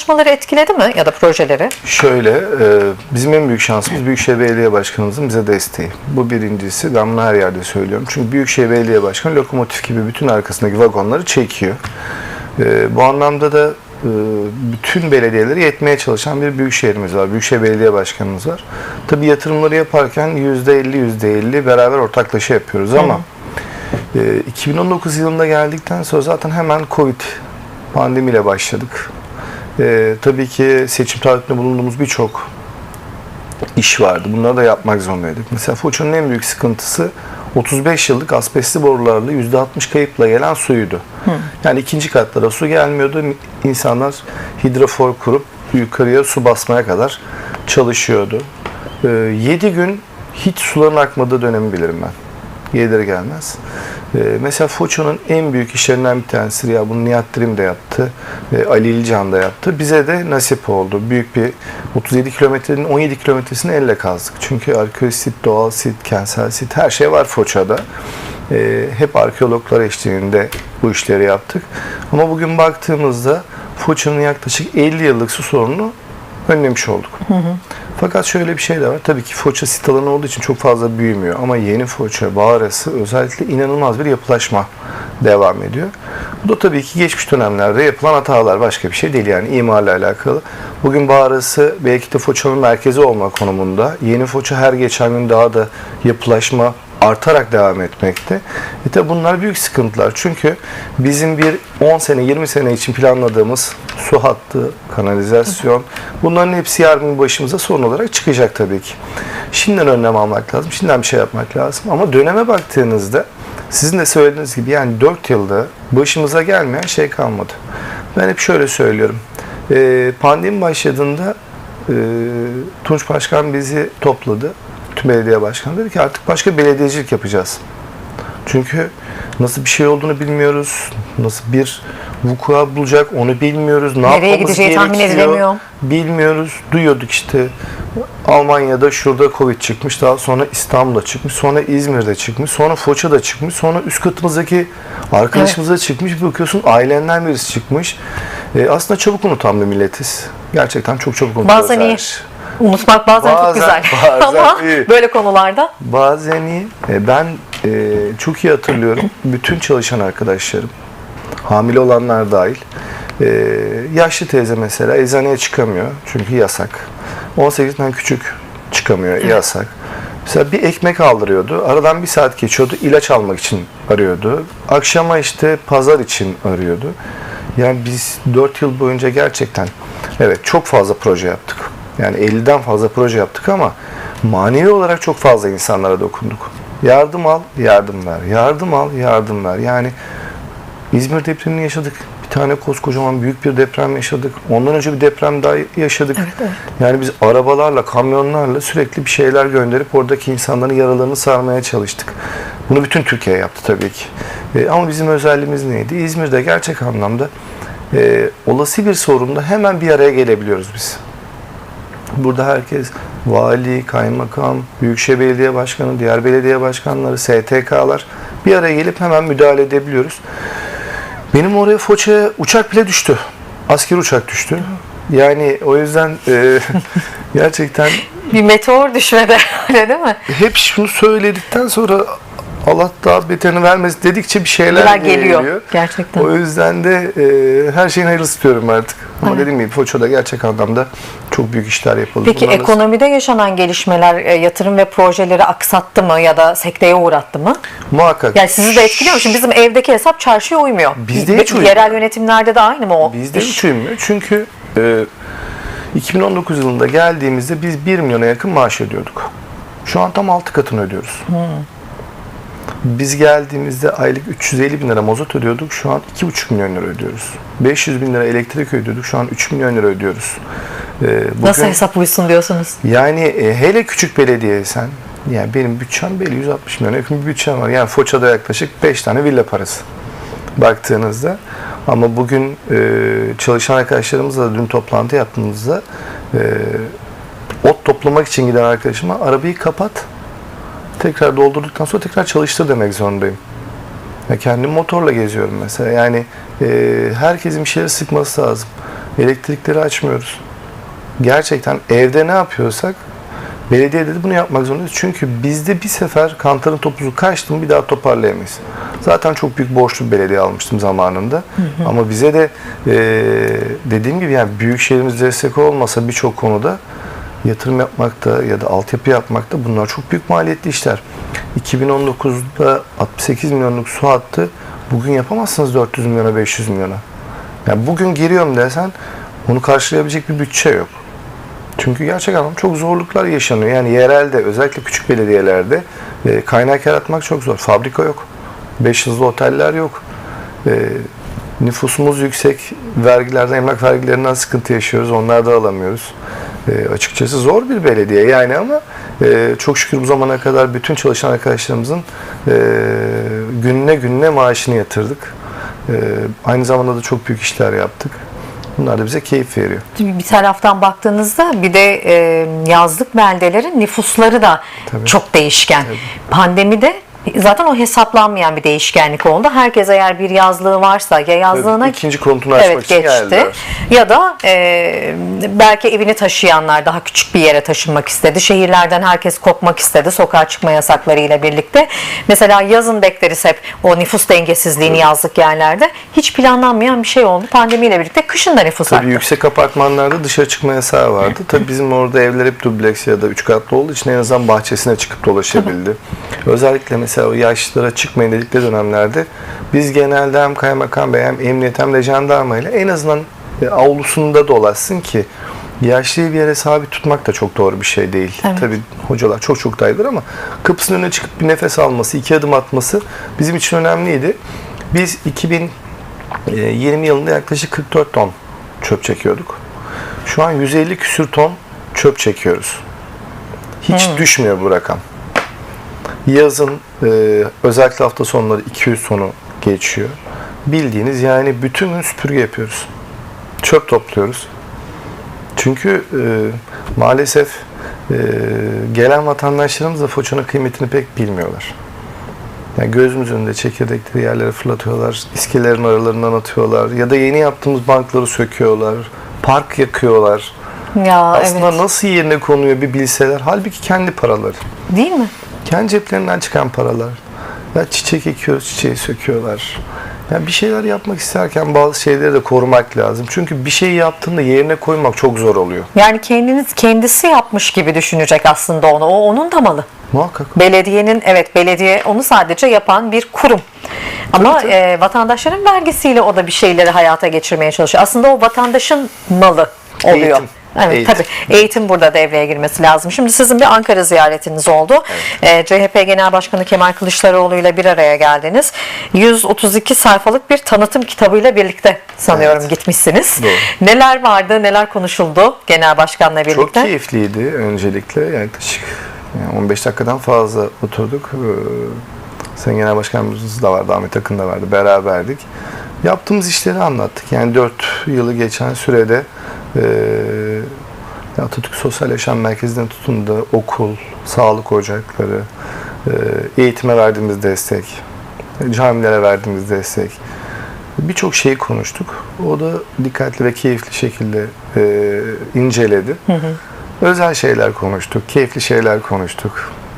Çalışmaları etkiledi mi ya da projeleri? Şöyle, e, bizim en büyük şansımız Büyükşehir Belediye Başkanımızın bize desteği. Bu birincisi, ben bunu her yerde söylüyorum. Çünkü Büyükşehir Belediye Başkanı lokomotif gibi bütün arkasındaki vagonları çekiyor. E, bu anlamda da e, bütün belediyeleri yetmeye çalışan bir büyük şehrimiz var. Büyükşehir Belediye Başkanımız var. Tabii yatırımları yaparken %50 %50 beraber ortaklaşa yapıyoruz ama e, 2019 yılında geldikten sonra zaten hemen Covid pandemiyle başladık. Ee, tabii ki seçim taahhütünde bulunduğumuz birçok iş vardı. Bunları da yapmak zorundaydık. Mesela Foça'nın en büyük sıkıntısı 35 yıllık asbestli borularla %60 kayıpla gelen suyuydu. Yani ikinci katlara su gelmiyordu. İnsanlar hidrofor kurup yukarıya su basmaya kadar çalışıyordu. 7 gün hiç suların akmadığı dönemi bilirim ben. Gelir gelmez. Ee, mesela Foça'nın en büyük işlerinden bir tanesi ya bunu Nihat Dirim de yaptı. E, Ali İlcan da yaptı. Bize de nasip oldu. Büyük bir 37 kilometrenin 17 kilometresini elle kazdık. Çünkü arkeolojik doğal sit, kentsel sit her şey var Foça'da. E, hep arkeologlar eşliğinde bu işleri yaptık. Ama bugün baktığımızda Foça'nın yaklaşık 50 yıllık su sorununu önlemiş olduk. Fakat şöyle bir şey de var. Tabii ki Foça sit alanı olduğu için çok fazla büyümüyor. Ama yeni Foça, Bağrası özellikle inanılmaz bir yapılaşma devam ediyor. Bu da tabii ki geçmiş dönemlerde yapılan hatalar. Başka bir şey değil yani imarla alakalı. Bugün Bağrası belki de Foça'nın merkezi olma konumunda. Yeni Foça her geçen gün daha da yapılaşma artarak devam etmekte. E tabi bunlar büyük sıkıntılar. Çünkü bizim bir 10 sene 20 sene için planladığımız su hattı, kanalizasyon bunların hepsi yarın başımıza sorun olarak çıkacak tabii ki. Şimdiden önlem almak lazım. Şimdiden bir şey yapmak lazım. Ama döneme baktığınızda sizin de söylediğiniz gibi yani 4 yılda başımıza gelmeyen şey kalmadı. Ben hep şöyle söylüyorum. Ee, pandemi başladığında e, Tunç Başkan bizi topladı tüm belediye başkanı dedi ki artık başka belediyecilik yapacağız. Çünkü nasıl bir şey olduğunu bilmiyoruz. Nasıl bir vukua bulacak onu bilmiyoruz. Ne Nereye yapmamız gideceği tahmin edilemiyor. Bilmiyoruz. Duyuyorduk işte Almanya'da şurada Covid çıkmış. Daha sonra İstanbul'da çıkmış. Sonra İzmir'de çıkmış. Sonra Foça'da çıkmış. Sonra üst katımızdaki arkadaşımıza çıkmış. Bir bakıyorsun ailenden birisi çıkmış. E, aslında çabuk unutan bir milletiz. Gerçekten çok çabuk unutuyoruz. Bazen iyi. Unutmak bazen, çok Bazen- güzel. bazen Ama iyi. böyle konularda Bazen iyi. E, Ben e, çok iyi hatırlıyorum. Bütün çalışan arkadaşlarım, hamile olanlar dahil. e, yaşlı teyze mesela eczaneye çıkamıyor. Çünkü yasak. 18'den küçük çıkamıyor. Yasak. Mesela bir ekmek aldırıyordu. Aradan bir saat geçiyordu. ilaç almak için arıyordu. Akşama işte pazar için arıyordu. Yani biz 4 yıl boyunca gerçekten evet çok fazla proje yaptık. Yani 50'den fazla proje yaptık ama manevi olarak çok fazla insanlara dokunduk. Yardım al, yardım ver. Yardım al, yardım ver. Yani İzmir depremini yaşadık. Bir tane koskocaman büyük bir deprem yaşadık. Ondan önce bir deprem daha yaşadık. Yani biz arabalarla, kamyonlarla sürekli bir şeyler gönderip oradaki insanların yaralarını sarmaya çalıştık. Bunu bütün Türkiye yaptı tabii ki. E, ama bizim özelliğimiz neydi? İzmir'de gerçek anlamda e, olası bir sorunda hemen bir araya gelebiliyoruz biz. Burada herkes vali, kaymakam, büyükşehir belediye başkanı, diğer belediye başkanları, STK'lar bir araya gelip hemen müdahale edebiliyoruz. Benim oraya Foça'ya uçak bile düştü. Asker uçak düştü. Yani o yüzden e, gerçekten bir meteor düşmedi öyle değil mi? hep şunu söyledikten sonra Allah daha beterini vermesin dedikçe bir şeyler Şeyler geliyor. geliyor. Gerçekten. O yüzden de e, her şeyin hayırlısı istiyorum artık. Ama Evet. dediğim gibi Foça'da gerçek anlamda çok büyük işler yapıldı. Peki Bunların- ekonomide yaşanan gelişmeler e, yatırım ve projeleri aksattı mı ya da sekteye uğrattı mı? Muhakkak. Yani sizi de etkiliyor mu? Şimdi bizim evdeki hesap çarşıya uymuyor. Bizde hiç uymuyor. Yerel yönetimlerde de aynı mı o? Bizde iş? hiç uymuyor. Çünkü e, 2019 yılında geldiğimizde biz 1 milyona yakın maaş ödüyorduk. Şu an tam 6 katını ödüyoruz. Biz geldiğimizde aylık 350 bin lira mazot ödüyorduk. Şu an 2,5 milyon lira ödüyoruz. 500 bin lira elektrik ödüyorduk. Şu an 3 milyon lira ödüyoruz. E, bugün- Nasıl hesap uysun diyorsunuz? Yani e, hele küçük belediyeysen, yani benim bütçem belli 160 milyon yakın bir bütçem var. Yani Foça'da yaklaşık 5 tane villa parası baktığınızda. Ama bugün e, çalışan arkadaşlarımızla da dün toplantı yaptığımızda e, ot toplamak için giden arkadaşıma arabayı kapat, tekrar doldurduktan sonra tekrar çalıştır demek zorundayım. Ya kendim motorla geziyorum mesela. Yani e, herkesin bir şeyleri sıkması lazım. Elektrikleri açmıyoruz. Gerçekten evde ne yapıyorsak belediyede de bunu yapmak zorundayız. Çünkü bizde bir sefer kantarın topuzu kaçtı mı bir daha toparlayamayız. Zaten çok büyük borçlu bir belediye almıştım zamanında. Ama bize de e, dediğim gibi yani büyük şehrimiz destek olmasa birçok konuda yatırım yapmakta ya da altyapı yapmakta bunlar çok büyük maliyetli işler. 2019'da 68 milyonluk su hattı bugün yapamazsınız 400 milyona 500 milyona. Yani bugün giriyorum desen onu karşılayabilecek bir bütçe yok. Çünkü gerçek anlamda çok zorluklar yaşanıyor. Yani yerelde özellikle küçük belediyelerde e, kaynak yaratmak çok zor. Fabrika yok. Beş yıldızlı oteller yok. E, nüfusumuz yüksek. Vergilerden, emlak vergilerinden sıkıntı yaşıyoruz. Onları da alamıyoruz. E, açıkçası zor bir belediye yani ama e, çok şükür bu zamana kadar bütün çalışan arkadaşlarımızın e, gününe gününe maaşını yatırdık. E, aynı zamanda da çok büyük işler yaptık. Bunlar da bize keyif veriyor. Bir taraftan baktığınızda bir de e, yazlık beldelerin nüfusları da Tabii. çok değişken. Pandemide zaten o hesaplanmayan bir değişkenlik oldu. Herkes eğer bir yazlığı varsa ya yazlığına İkinci konutunu açmak evet, için geçti. geldiler. Ya da e, belki evini taşıyanlar daha küçük bir yere taşınmak istedi. Şehirlerden herkes kopmak istedi sokağa çıkma yasaklarıyla birlikte. Mesela yazın bekleriz hep o nüfus dengesizliğini yazlık yerlerde. Hiç planlanmayan bir şey oldu. Pandemiyle birlikte kışın da nüfus arttı. Tabii yüksek apartmanlarda dışarı çıkma yasağı vardı. Tabii bizim orada evler hep dubleks ya da üç katlı olduğu için en azından bahçesine çıkıp dolaşabildi. Özellikle mesela o yaşlılara çıkmayın dedikleri dönemlerde biz genelde hem kaymakam bey hem emniyet hem de jandarma ile en azından e, avlusunda dolaşsın ki yaşlıyı bir yere sabit tutmak da çok doğru bir şey değil. Evet. Tabii hocalar çok çok dayıdır ama kapısının önüne çıkıp bir nefes alması, iki adım atması bizim için önemliydi. Biz 2020 yılında yaklaşık 44 ton çöp çekiyorduk. Şu an 150 küsür ton çöp çekiyoruz. Hiç düşmüyor bu rakam. Yazın e, özellikle hafta sonları 200 tonu geçiyor. Bildiğiniz yani bütün gün süpürge yapıyoruz. Çöp topluyoruz. Çünkü e, maalesef e, gelen vatandaşlarımız da Foça'nın kıymetini pek bilmiyorlar. Yani gözümüz önünde çekirdekleri yerlere fırlatıyorlar, iskelerin aralarından atıyorlar ya da yeni yaptığımız bankları söküyorlar, park yakıyorlar. Ya Aslında evet. nasıl yerine konuyor bir bilseler. Halbuki kendi paraları. Değil mi? Kendi ceplerinden çıkan paralar. Ya çiçek ekiyoruz, çiçeği söküyorlar. Ya bir şeyler yapmak isterken bazı şeyleri de korumak lazım. Çünkü bir şey yaptığında yerine koymak çok zor oluyor. Yani kendiniz kendisi yapmış gibi düşünecek aslında onu. O onun da malı. Muhakkak. Belediyenin evet belediye onu sadece yapan bir kurum. Ama Tabii, tabii. e, vatandaşların vergisiyle o da bir şeyleri hayata geçirmeye çalışıyor. Aslında o vatandaşın malı oluyor. Eğitim. Evet Eğitim. tabii. Eğitim burada devreye girmesi lazım. Şimdi sizin bir Ankara ziyaretiniz oldu. E, CHP Genel Başkanı Kemal Kılıçdaroğlu ile bir araya geldiniz. 132 sayfalık bir tanıtım kitabıyla birlikte sanıyorum Evet. gitmişsiniz. Doğru. Neler vardı, neler konuşuldu Genel Başkan'la birlikte? Çok keyifliydi öncelikle. Yaklaşık yani 15 dakikadan fazla oturduk. Ee, Sayın Genel Başkanımız da vardı, Ahmet Akın da vardı. Beraberdik. Yaptığımız işleri anlattık. Yani 4 yılı geçen sürede e, Atatürk Sosyal Yaşam Merkezi'nden tutun da okul, sağlık ocakları, e, eğitime verdiğimiz destek, camilere verdiğimiz destek, birçok şeyi konuştuk. O da dikkatli ve keyifli şekilde e, inceledi. Özel şeyler konuştuk, keyifli şeyler konuştuk.